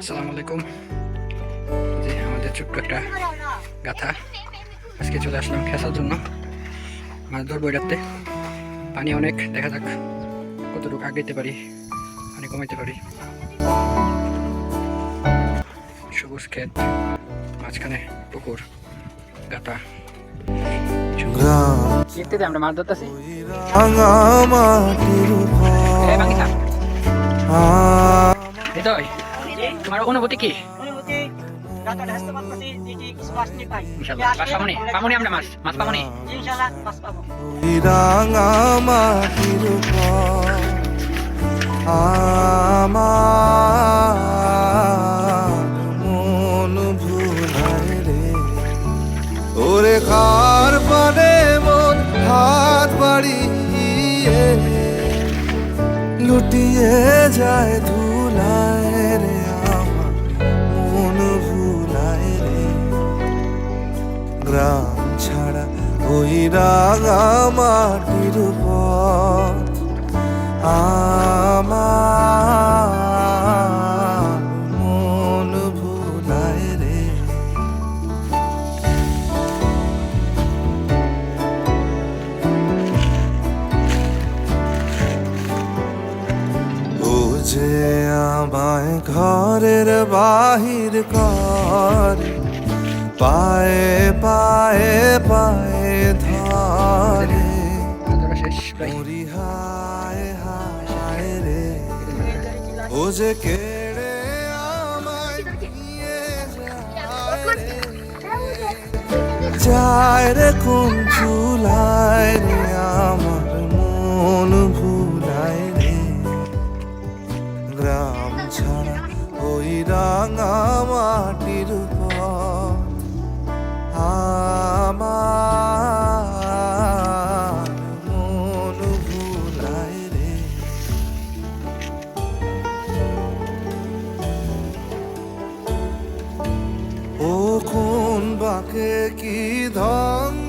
আসসালামু আলাইকুম। যে আমাদের ছোট্ট একটা গাথা। আজকে চলে আসলাম খেসার জন্য। মাছ ধরবো এটাতে। পানি অনেক দেখা যাক কতটুকু আগাইতে পারি পানি কমাইতে পারি। সবুজ ক্ষেত মাঝখানে পুকুর গাথা। আমরা মাছ ধরতেছি। হৃদয় তোমার অনুভূতি কি? অনুভূতি আমার মন রে। ওরে কার পানে মন হাত বাড়িয়ে লুটিয়ে যায় গ্রাম ছাড়া ওই রাঙা মাটির পথ আমার মন ভুলায় রে। ও যে আমায় ঘরের বাহির করে, পায়ে পায়ে পায়ে ধরে মরি হায় হায় রে। ও যে কেড়ে আমায় নিয়ে। যায় রে কোন চুলায় রে আমার মন ভুলায় রে। গ্রাম ছাড়া ওই রাঙা কোন বাকে কি ধন